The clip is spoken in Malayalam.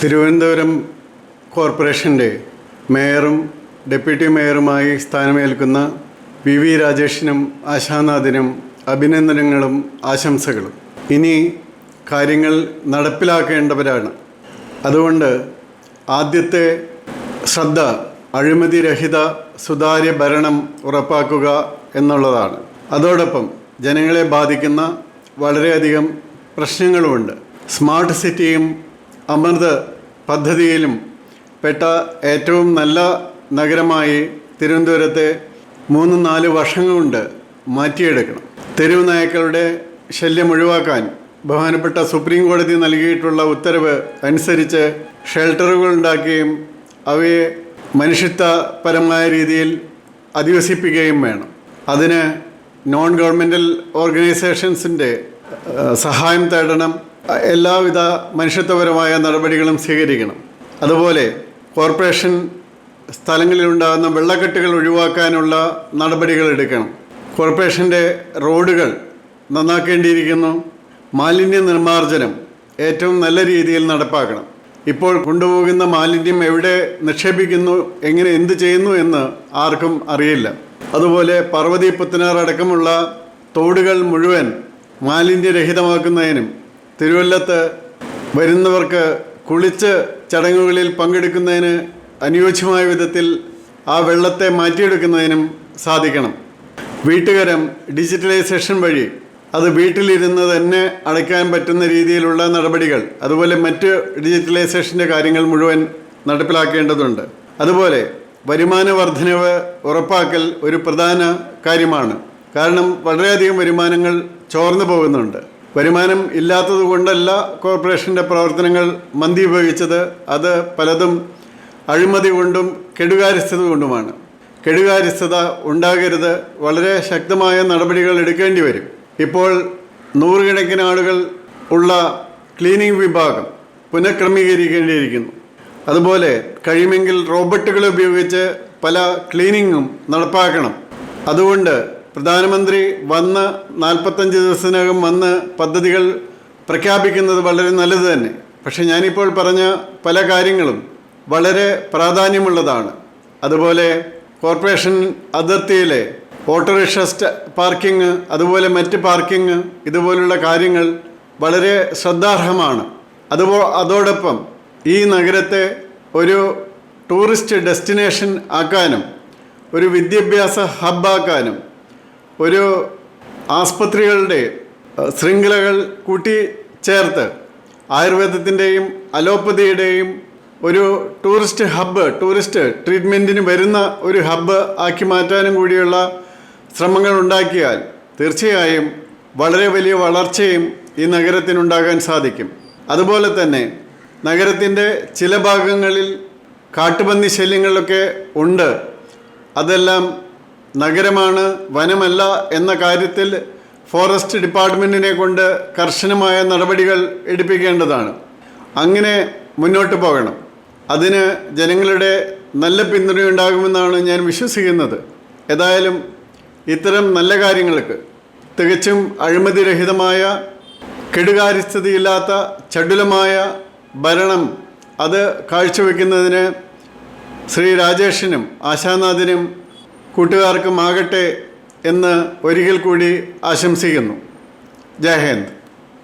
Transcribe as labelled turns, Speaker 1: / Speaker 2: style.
Speaker 1: തിരുവനന്തപുരം കോർപ്പറേഷന്റെ മേയറും ഡെപ്യൂട്ടി മേയറുമായി സ്ഥാനമേൽക്കുന്ന വി വി രാജേഷിനും ആശാനാഥിനും അഭിനന്ദനങ്ങളും ആശംസകളും. ഇനി കാര്യങ്ങൾ നടപ്പിലാക്കേണ്ടവരാണ്. അതുകൊണ്ട് ആദ്യത്തെ ശ്രദ്ധ അഴിമതിരഹിത സുതാര്യ ഭരണം ഉറപ്പാക്കുക എന്നുള്ളതാണ്. അതോടൊപ്പം ജനങ്ങളെ ബാധിക്കുന്ന വളരെയധികം പ്രശ്നങ്ങളുമുണ്ട്. സ്മാർട്ട് സിറ്റിയും അമൃത് പദ്ധതിയിലും പെട്ട ഏറ്റവും നല്ല നഗരമായി തിരുവനന്തപുരത്തെ മൂന്ന് നാല് വർഷങ്ങൾ കൊണ്ട് മാറ്റിയെടുക്കണം. തെരുവ് നായ്ക്കളുടെ ശല്യം ഒഴിവാക്കാൻ ബഹുമാനപ്പെട്ട സുപ്രീം കോടതി നൽകിയിട്ടുള്ള ഉത്തരവ് അനുസരിച്ച് ഷെൽട്ടറുകൾ ഉണ്ടാക്കുകയും അവയെ മനുഷ്യത്വപരമായ രീതിയിൽ അധിവസിപ്പിക്കുകയും വേണം. അതിന് നോൺ ഗവൺമെന്റൽ ഓർഗനൈസേഷൻസിന്റെ സഹായം തേടണം. എല്ലാവിധ മനുഷ്യത്വപരമായ നടപടികളും സ്വീകരിക്കണം. അതുപോലെ കോർപ്പറേഷൻ സ്ഥലങ്ങളിലുണ്ടാകുന്ന വെള്ളക്കെട്ടുകൾ ഒഴിവാക്കാനുള്ള നടപടികൾ എടുക്കണം. കോർപ്പറേഷന്റെ റോഡുകൾ നന്നാക്കേണ്ടിയിരിക്കുന്നു. മാലിന്യ നിർമ്മാർജനം ഏറ്റവും നല്ല രീതിയിൽ നടപ്പാക്കണം. ഇപ്പോൾ കൊണ്ടുപോകുന്ന മാലിന്യം എവിടെ നിക്ഷേപിക്കുന്നു എങ്ങനെ എന്ത് ചെയ്യുന്നു എന്ന് ആർക്കും അറിയില്ല. അതുപോലെ പർവതി പുത്തനാർ അടക്കമുള്ള തോടുകൾ മുഴുവൻ മാലിന്യരഹിതമാക്കുന്നതിനും തിരുവല്ലത്ത് വരുന്നവർക്ക് കുളിച്ച് ചടങ്ങുകളിൽ പങ്കെടുക്കുന്നതിന് അനുയോജ്യമായ വിധത്തിൽ ആ വെള്ളത്തെ മാറ്റിയെടുക്കുന്നതിനും സാധിക്കണം. വീട്ടുകരം ഡിജിറ്റലൈസേഷൻ വഴി അത് വീട്ടിലിരുന്ന് തന്നെ അടയ്ക്കാൻ പറ്റുന്ന രീതിയിലുള്ള നടപടികൾ അതുപോലെ മറ്റ് ഡിജിറ്റലൈസേഷന്റെ കാര്യങ്ങൾ മുഴുവൻ നടപ്പിലാക്കേണ്ടതുണ്ട്. അതുപോലെ വരുമാന വർധനവ് ഉറപ്പാക്കൽ ഒരു പ്രധാന കാര്യമാണ്. കാരണം വളരെയധികം വരുമാനങ്ങൾ ചോർന്നു പോകുന്നുണ്ട്. വരുമാനം ഇല്ലാത്തത് കൊണ്ടല്ല കോർപ്പറേഷന്റെ പ്രവർത്തനങ്ങൾ മന്ദീഭവിച്ചത് അത് പലതും അഴിമതി കൊണ്ടും കെടുകാര്യസ്ഥത കൊണ്ടുമാണ്. കെടുകാര്യസ്ഥത ഉണ്ടാകരുത്. വളരെ ശക്തമായ നടപടികൾ എടുക്കേണ്ടി വരും. ഇപ്പോൾ നൂറുകണക്കിന് ആളുകൾ ഉള്ള ക്ലീനിംഗ് വിഭാഗം പുനഃക്രമീകരിക്കേണ്ടിയിരിക്കുന്നു. അതുപോലെ കഴിയുമെങ്കിൽ റോബോട്ടുകളെ ഉപയോഗിച്ച് പല ക്ലീനിങ്ങും നടപ്പാക്കണം. അതുകൊണ്ട് പ്രധാനമന്ത്രി വന്ന് നാൽപ്പത്തഞ്ച് ദിവസത്തിനകം വന്ന് പദ്ധതികൾ പ്രഖ്യാപിക്കുന്നത് വളരെ നല്ലത് തന്നെ. പക്ഷെ ഞാനിപ്പോൾ പറഞ്ഞ പല കാര്യങ്ങളും വളരെ പ്രാധാന്യമുള്ളതാണ്. അതുപോലെ കോർപ്പറേഷൻ അതിർത്തിയിലെ ഓട്ടോറിക്ഷ പാർക്കിംഗ് അതുപോലെ മറ്റ് പാർക്കിംഗ് ഇതുപോലുള്ള കാര്യങ്ങൾ വളരെ ശ്രദ്ധാർഹമാണ്. അതുപോ അതോടൊപ്പം ഈ നഗരത്തെ ഒരു ടൂറിസ്റ്റ് ഡെസ്റ്റിനേഷൻ ആക്കാനും ഒരു വിദ്യാഭ്യാസ ഹബ്ബാക്കാനും ഒരു ആസ്പത്രികളുടെ ശൃംഖലകൾ കൂട്ടി ചേർത്ത് ആയുർവേദത്തിന്റെയും അലോപ്പതിയുടെയും ഒരു ടൂറിസ്റ്റ് ഹബ്ബ് ടൂറിസ്റ്റ് ട്രീറ്റ്മെന്റിന് വരുന്ന ഒരു ഹബ്ബ് ആക്കി മാറ്റാനും കൂടിയുള്ള ശ്രമങ്ങൾ ഉണ്ടാക്കിയാൽ തീർച്ചയായും വളരെ വലിയ വളർച്ചയും ഈ നഗരത്തിനുണ്ടാകാൻ സാധിക്കും. അതുപോലെ തന്നെ നഗരത്തിന്റെ ചില ഭാഗങ്ങളിൽ കാട്ടുപന്നി ശല്യങ്ങളൊക്കെ ഉണ്ട്. അതെല്ലാം നഗരമാണ് വനമല്ല എന്ന കാര്യത്തിൽ ഫോറസ്റ്റ് ഡിപ്പാർട്ട്മെന്റിനെ കൊണ്ട് കർശനമായ നടപടികൾ എടുപ്പിക്കേണ്ടതാണ്. അങ്ങനെ മുന്നോട്ട് പോകണം. അതിന് ജനങ്ങളുടെ നല്ല പിന്തുണയുണ്ടാകുമെന്നാണ് ഞാൻ വിശ്വസിക്കുന്നത്. ഏതായാലും ഇത്തരം നല്ല കാര്യങ്ങൾക്ക് തികച്ചും അഴിമതിരഹിതമായ കെടുകാര്യസ്ഥതയില്ലാത്ത ചടുലമായ ഭരണം അത് കാഴ്ചവെക്കുന്നതിന് ശ്രീ രാജേഷിനും ആശാനാഥിനും കൂട്ടുകാർക്കും ആകട്ടെ എന്ന് ഒരിക്കൽ കൂടി ആശംസിക്കുന്നു. ജയ്